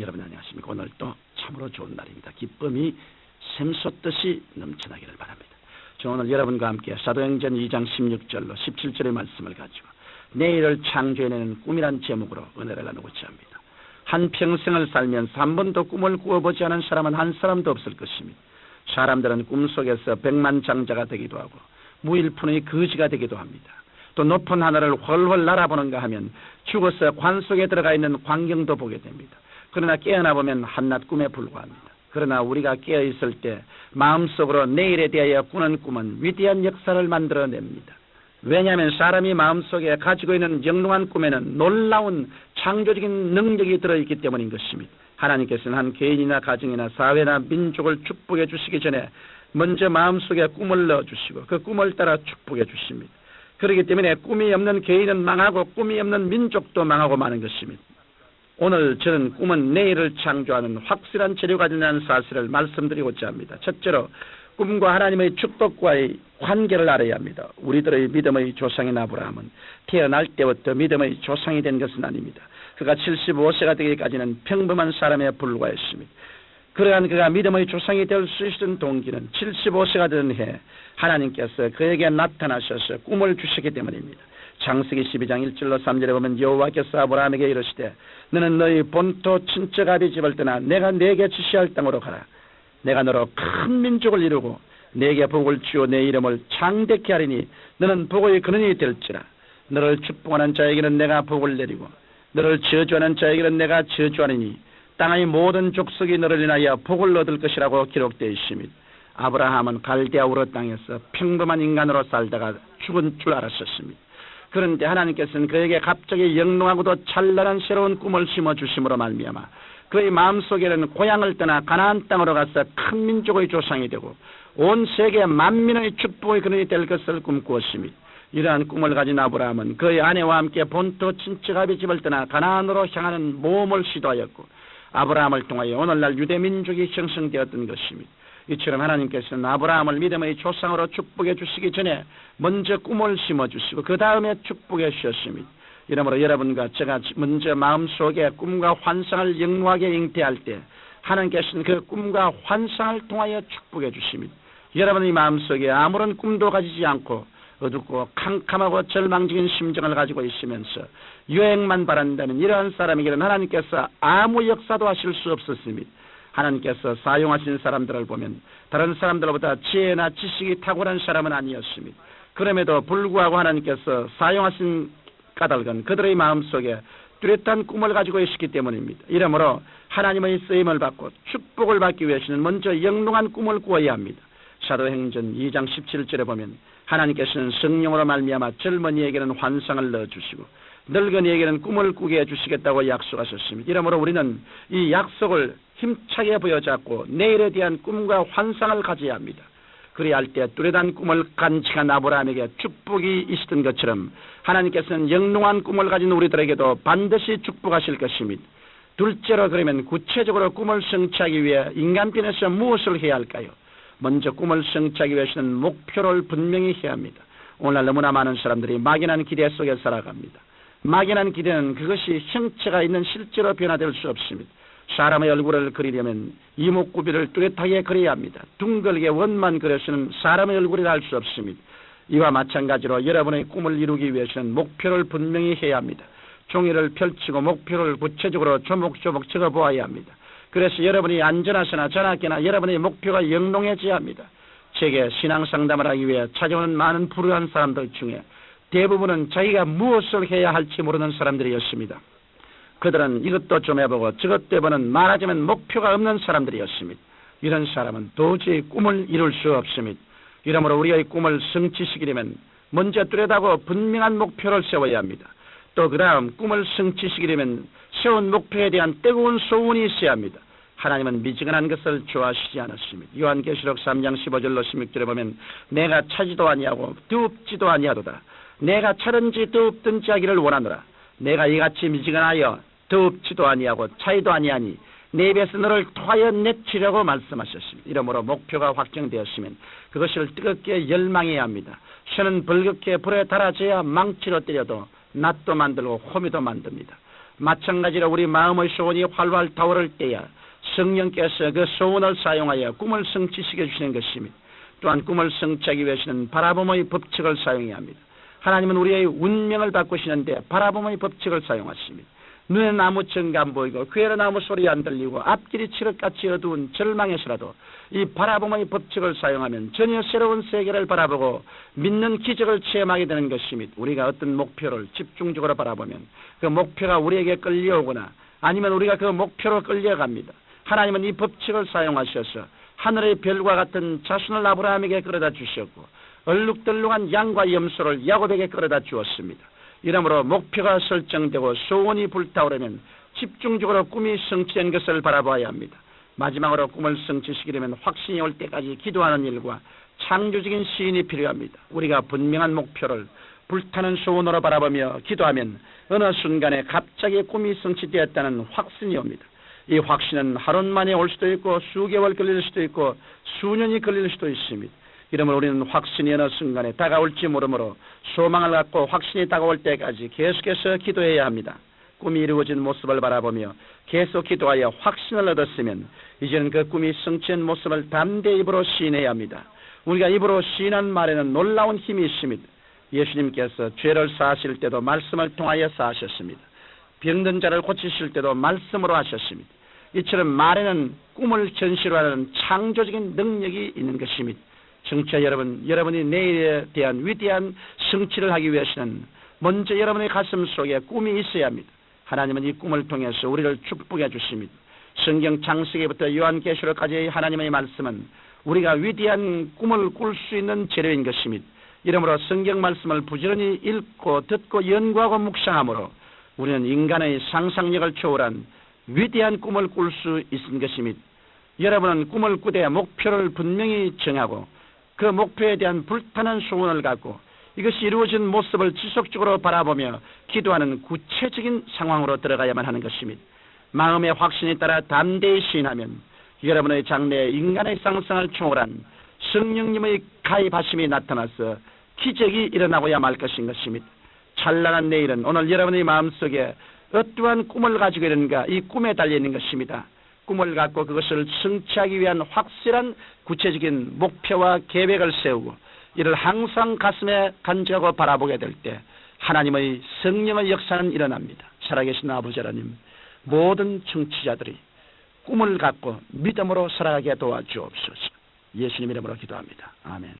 여러분 안녕하십니까? 오늘 또 참으로 좋은 날입니다. 기쁨이 샘솟듯이 넘쳐나기를 바랍니다. 저 오늘 여러분과 함께 사도행전 2장 16절로 17절의 말씀을 가지고 내일을 창조해내는 꿈이란 제목으로 은혜를 나누고자 합니다. 한 평생을 살면서 한 번도 꿈을 꾸어보지 않은 사람은 한 사람도 없을 것입니다. 사람들은 꿈속에서 백만장자가 되기도 하고 무일푼의 거지가 되기도 합니다. 또 높은 하늘을 훨훨 날아보는가 하면 죽어서 관 속에 들어가 있는 광경도 보게 됩니다. 그러나 깨어나 보면 한낱 꿈에 불과합니다. 그러나 우리가 깨어 있을 때 마음속으로 내일에 대하여 꾸는 꿈은 위대한 역사를 만들어냅니다. 왜냐하면 사람이 마음속에 가지고 있는 영롱한 꿈에는 놀라운 창조적인 능력이 들어있기 때문인 것입니다. 하나님께서는 한 개인이나 가정이나 사회나 민족을 축복해 주시기 전에 먼저 마음속에 꿈을 넣어주시고 그 꿈을 따라 축복해 주십니다. 그렇기 때문에 꿈이 없는 개인은 망하고 꿈이 없는 민족도 망하고 마는 것입니다. 오늘 저는 꿈은 내일을 창조하는 확실한 재료가 된다는 사실을 말씀드리고자 합니다. 첫째로 꿈과 하나님의 축복과의 관계를 알아야 합니다. 우리들의 믿음의 조상인 아브라함은 태어날 때부터 믿음의 조상이 된 것은 아닙니다. 그가 75세가 되기까지는 평범한 사람에 불과했습니다. 그러한 그가 믿음의 조상이 될 수 있었던 동기는 75세가 되는 해 하나님께서 그에게 나타나셔서 꿈을 주시기 때문입니다. 창세기 12장 1절로 3절에 보면 여호와께서 아브라함에게 이르시되 너는 너희 본토 친척 아비 집을 떠나 내가 네게 지시할 땅으로 가라. 내가 너로 큰 민족을 이루고 네게 복을 주어 내 이름을 창대케 하리니 너는 복의 근원이 될지라. 너를 축복하는 자에게는 내가 복을 내리고 너를 저주하는 자에게는 내가 저주하리니 땅의 모든 족속이 너를 인하여 복을 얻을 것이라고 기록되어 있습니다. 아브라함은 갈대아 우르 땅에서 평범한 인간으로 살다가 죽은 줄 알았었습니다. 그런데 하나님께서는 그에게 갑자기 영롱하고도 찬란한 새로운 꿈을 심어 주심으로 말미암아 그의 마음속에는 고향을 떠나 가나안 땅으로 가서 큰 민족의 조상이 되고 온 세계 만민의 축복의 근원이 될 것을 꿈꾸었습니다. 이러한 꿈을 가진 아브라함은 그의 아내와 함께 본토 친척아비 집을 떠나 가나안으로 향하는 모험을 시도하였고 아브라함을 통하여 오늘날 유대 민족이 형성되었던 것입니다. 이처럼 하나님께서는 아브라함을 믿음의 조상으로 축복해 주시기 전에 먼저 꿈을 심어 주시고 그 다음에 축복해 주셨습니다. 이러므로 여러분과 제가 먼저 마음속에 꿈과 환상을 영롱하게 잉태할 때 하나님께서는 그 꿈과 환상을 통하여 축복해 주십니다. 여러분의 마음속에 아무런 꿈도 가지지 않고 어둡고 캄캄하고 절망적인 심정을 가지고 있으면서 유행만 바란다는 이러한 사람에게는 하나님께서 아무 역사도 하실 수 없었습니다. 하나님께서 사용하신 사람들을 보면 다른 사람들보다 지혜나 지식이 탁월한 사람은 아니었습니다. 그럼에도 불구하고 하나님께서 사용하신 까닭은 그들의 마음속에 뚜렷한 꿈을 가지고 있었기 때문입니다. 이러므로 하나님의 쓰임을 받고 축복을 받기 위해서는 먼저 영롱한 꿈을 꾸어야 합니다. 사도행전 2장 17절에 보면 하나님께서는 성령으로 말미암아 젊은이에게는 환상을 넣어주시고 늙은이에게는 꿈을 꾸게 해주시겠다고 약속하셨습니다. 이러므로 우리는 이 약속을 힘차게 보여잡고 내일에 대한 꿈과 환상을 가져야 합니다. 그래야 할 때 뚜렷한 꿈을 간직한 아브라함에게 축복이 있었던 것처럼 하나님께서는 영롱한 꿈을 가진 우리들에게도 반드시 축복하실 것입니다. 둘째로 그러면 구체적으로 꿈을 성취하기 위해 인간편에서 무엇을 해야 할까요? 먼저 꿈을 성취하기 위해서는 목표를 분명히 해야 합니다. 오늘날 너무나 많은 사람들이 막연한 기대 속에 살아갑니다. 막연한 기대는 그것이 형체가 있는 실제로 변화될 수 없습니다. 사람의 얼굴을 그리려면 이목구비를 뚜렷하게 그려야 합니다. 둥글게 원만 그려서는 사람의 얼굴이라 할수 없습니다. 이와 마찬가지로 여러분의 꿈을 이루기 위해서는 목표를 분명히 해야 합니다. 종이를 펼치고 목표를 구체적으로 조목조목 적어보아야 합니다. 그래서 여러분이 안전하시나 전학기나 여러분의 목표가 영롱해져야 합니다. 제게 신앙 상담을 하기 위해 찾아오는 많은 불우한 사람들 중에 대부분은 자기가 무엇을 해야 할지 모르는 사람들이었습니다. 그들은 이것도 좀 해보고 저것도 해보는 말하자면 목표가 없는 사람들이었습니다. 이런 사람은 도저히 꿈을 이룰 수 없습니다. 이러므로 우리의 꿈을 성취시키려면 먼저 뚜렷하고 분명한 목표를 세워야 합니다. 또 그 다음 꿈을 성취시키려면 세운 목표에 대한 뜨거운 소원이 있어야 합니다. 하나님은 미지근한 것을 좋아하시지 않았습니다. 요한계시록 3장 15절로 16절에 보면 내가 차지도 아니하고 두옵지도 아니하도다. 내가 차든지 두옵든지 하기를 원하노라. 내가 이같이 미지근하여 더없지도 아니하고 차이도 아니하니 내 입에서 너를 토하여 내치려고 말씀하셨습니다. 이러므로 목표가 확정되었으면 그것을 뜨겁게 열망해야 합니다. 쇠는 벌겋게 불에 달아져야 망치로 때려도 낫도 만들고 호미도 만듭니다. 마찬가지로 우리 마음의 소원이 활활 타오를 때야 성령께서 그 소원을 사용하여 꿈을 성취시켜 주시는 것입니다. 또한 꿈을 성취하기 위해서는 바라봄의 법칙을 사용해야 합니다. 하나님은 우리의 운명을 바꾸시는데 바라봄의 법칙을 사용하십니다. 눈에는 아무 증가 안 보이고 귀에는 아무 소리 안 들리고 앞길이 칠흑같이 어두운 절망에서라도 이 바라봄의 법칙을 사용하면 전혀 새로운 세계를 바라보고 믿는 기적을 체험하게 되는 것입니다. 우리가 어떤 목표를 집중적으로 바라보면 그 목표가 우리에게 끌려오거나 아니면 우리가 그 목표로 끌려갑니다. 하나님은 이 법칙을 사용하셔서 하늘의 별과 같은 자손을 아브라함에게 끌어다 주셨고 얼룩덜룩한 양과 염소를 야곱에게 끌어다 주었습니다. 이러므로 목표가 설정되고 소원이 불타오르면 집중적으로 꿈이 성취된 것을 바라봐야 합니다. 마지막으로 꿈을 성취시키려면 확신이 올 때까지 기도하는 일과 창조적인 시인이 필요합니다. 우리가 분명한 목표를 불타는 소원으로 바라보며 기도하면 어느 순간에 갑자기 꿈이 성취되었다는 확신이 옵니다. 이 확신은 하루 만에 올 수도 있고 수개월 걸릴 수도 있고 수년이 걸릴 수도 있습니다. 이러므로 우리는 확신이 어느 순간에 다가올지 모르므로 소망을 갖고 확신이 다가올 때까지 계속해서 기도해야 합니다. 꿈이 이루어진 모습을 바라보며 계속 기도하여 확신을 얻었으면 이제는 그 꿈이 성취한 모습을 담대히 입으로 시인해야 합니다. 우리가 입으로 시인한 말에는 놀라운 힘이 있습니다. 예수님께서 죄를 사하실 때도 말씀을 통하여 사하셨습니다. 병든 자를 고치실 때도 말씀으로 하셨습니다. 이처럼 말에는 꿈을 현실화하는 창조적인 능력이 있는 것입니다. 청취자 여러분, 여러분이 내일에 대한 위대한 성취를 하기 위해서는 먼저 여러분의 가슴 속에 꿈이 있어야 합니다. 하나님은 이 꿈을 통해서 우리를 축복해 주십니다. 성경 창세기부터 요한계시록까지의 하나님의 말씀은 우리가 위대한 꿈을 꿀 수 있는 재료인 것입니다. 이러므로 성경 말씀을 부지런히 읽고 듣고 연구하고 묵상함으로 우리는 인간의 상상력을 초월한 위대한 꿈을 꿀 수 있는 것입니다. 여러분은 꿈을 꾸되 목표를 분명히 정하고 그 목표에 대한 불타는 소원을 갖고 이것이 이루어진 모습을 지속적으로 바라보며 기도하는 구체적인 상황으로 들어가야만 하는 것입니다. 마음의 확신에 따라 담대히 시인하면 여러분의 장래에 인간의 상상을 초월한 성령님의 가입하심이 나타나서 기적이 일어나고야 말 것인 것입니다. 찬란한 내일은 오늘 여러분의 마음속에 어떠한 꿈을 가지고 있는가 이 꿈에 달려있는 것입니다. 꿈을 갖고 그것을 성취하기 위한 확실한 구체적인 목표와 계획을 세우고 이를 항상 가슴에 간직하고 바라보게 될 때 하나님의 성령의 역사는 일어납니다. 살아계신 아버지 하나님 모든 청취자들이 꿈을 갖고 믿음으로 살아가게 도와주옵소서. 예수님 이름으로 기도합니다. 아멘.